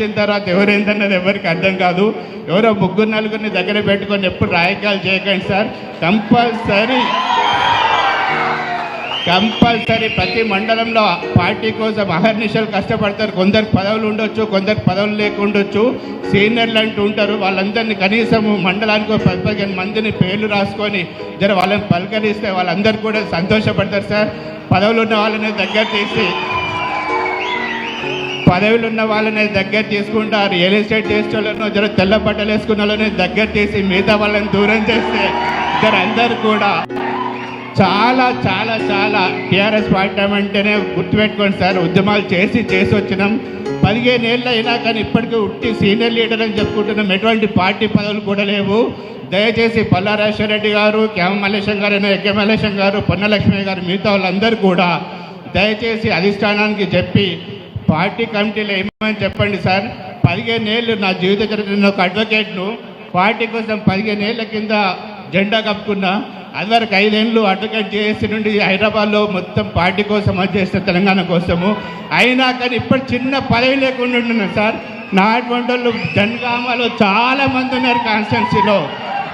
వచ్చిన తర్వాత ఎవరేందన్నది ఎవరికి అర్థం కాదు. ఎవరో ముగ్గురు నలుగురిని దగ్గర పెట్టుకొని ఎప్పుడు రాయకాలు చేయకండి సార్. కంపల్సరీ కంపల్సరీ ప్రతి మండలంలో పార్టీ కోసం అహర్నిశలు కష్టపడతారు. కొందరు పదవులు ఉండొచ్చు కొందరు పదవులు లేకుండొచ్చు సీనియర్లు అంటూ ఉంటారు. వాళ్ళందరినీ కనీసం మండలానికి ఒక పది పదిహేను మందిని పేర్లు రాసుకొని జర వాళ్ళని పలకరిస్తే వాళ్ళందరూ కూడా సంతోషపడతారు సార్. పదవులు ఉన్న వాళ్ళని దగ్గర తీసి పదవులు ఉన్న వాళ్ళని దగ్గర తీసుకుంటారు రియల్ ఎస్టేట్ చేసే వాళ్ళను జర తెల్ల బట్టలు వేసుకున్న వాళ్ళని దగ్గర తీసి మిగతా వాళ్ళని దూరం చేస్తే ఇద్దరు అందరు కూడా చాలా చాలా చాలా టీఆర్ఎస్ పార్టీ అంటేనే గుర్తుపెట్టుకోండి సార్ ఉద్యమాలు చేసి చేసి వచ్చినాం. పదిహేను ఏళ్ళు అయినా కానీ ఇప్పటికీ ఉట్టి సీనియర్ లీడర్ అని చెప్పుకుంటున్నాం. ఎటువంటి పార్టీ పదవులు కూడా లేవు. దయచేసి పల్లారాజేశ్వరరెడ్డి గారు క్యామ మల్లేశం గారు ఎగ్గ మల్లేశం గారు పొన్నలక్ష్మి గారు మిగతా వాళ్ళందరూ కూడా దయచేసి అధిష్టానానికి చెప్పి పార్టీ కమిటీలో ఏమని చెప్పండి సార్? పదిహేను ఏళ్ళు నా జీవిత చరిత్రలో ఒక అడ్వకేట్ను. పార్టీ కోసం పదిహేను ఏళ్ళ కింద జెండా కప్పుకున్నా. అదివరకు ఐదేళ్ళు అడ్వకేట్ చేసి నుండి హైదరాబాద్లో మొత్తం పార్టీ కోసం చేసిన తెలంగాణ కోసము. అయినా కానీ ఇప్పుడు చిన్న పదవి లేకుండా ఉంటున్నాను సార్. నా అటువంటి వాళ్ళు జనగామలో చాలా మంది ఉన్నారు కాన్స్టిట్యున్సీలో.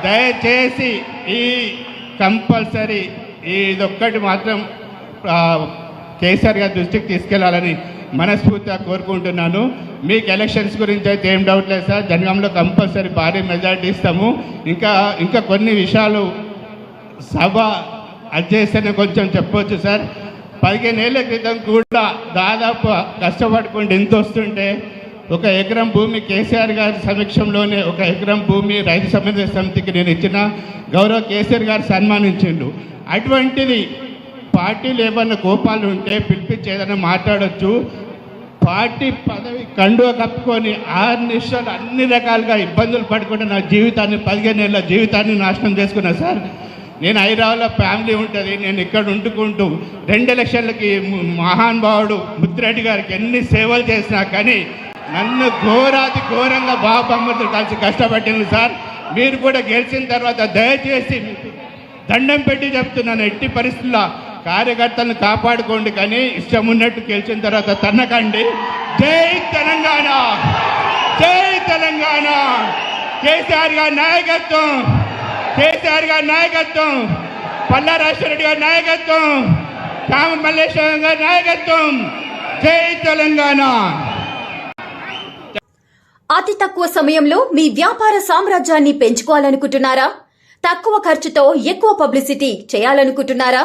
దయచేసి ఈ కంపల్సరీ ఇదొక్కటి మాత్రం కేసీఆర్ గారి దృష్టికి తీసుకెళ్ళాలని మనస్ఫూర్తిగా కోరుకుంటున్నాను. మీకు ఎలక్షన్స్ గురించి అయితే ఏం డౌట్ లేదు సార్. జనగంలో కంపల్సరీ భారీ మెజార్టీ ఇస్తాము. ఇంకా ఇంకా కొన్ని విషయాలు సభ అది చేస్తేనే కొంచెం చెప్పవచ్చు సార్. పదిహేను ఏళ్ళ క్రితం కూడా దాదాపు కష్టపడుకుంటే ఎంత వస్తుంటే ఒక ఎకరం భూమి కేసీఆర్ గారి సమక్షంలోనే ఒక ఎకరం భూమి రైతు సమన్వయ సమితికి నేను ఇచ్చిన గౌరవ కేసీఆర్ గారు సన్మానించిండు. అటువంటిది పార్టీలు ఏమైనా కోపాలు ఉంటే పిలిపించి ఏదైనా మాట్లాడొచ్చు. పార్టీ పదవి కండువ కప్పుకొని ఆరు నిమిషాలు అన్ని రకాలుగా ఇబ్బందులు పడుకుంటే నా జీవితాన్ని పదిహేను నెలల జీవితాన్ని నాశనం చేసుకున్నా సార్. నేను హైదరాబాద్లో ఫ్యామిలీ ఉంటుంది నేను ఇక్కడ ఉంటుకుంటూ రెండు ఎలక్షన్లకి మహానుభావుడు ముద్రెడ్డి గారికి ఎన్ని సేవలు చేసినా కానీ నన్ను ఘోరాతి ఘోరంగా బాబమ్మతో కలిసి కష్టపట్టింది సార్. మీరు కూడా గెలిచిన తర్వాత దయచేసి దండం పెట్టి చెప్తున్నాను ఎట్టి పరిస్థితుల్లో కార్యకర్తలను కాపాడుకోండి కానీ ఇష్టం ఉన్నట్టు గెలిచిన తర్వాత తన్నకండి. జై తెలంగాణ! జై తెలంగాణ! కేసీఆర్ గారి నాయకత్వం! కేసీఆర్ గారి నాయకత్వం! పల్లా రాజశేఖర గారి నాయకత్వం! కామ మల్లేశ్వరం గారి నాయకత్వం! జై తెలంగాణ! అతి తక్కువ సమయంలో మీ వ్యాపార సామ్రాజ్యాన్ని పెంచుకోవాలనుకుంటున్నారా? తక్కువ ఖర్చుతో ఎక్కువ పబ్లిసిటీ చేయాలనుకుంటున్నారా?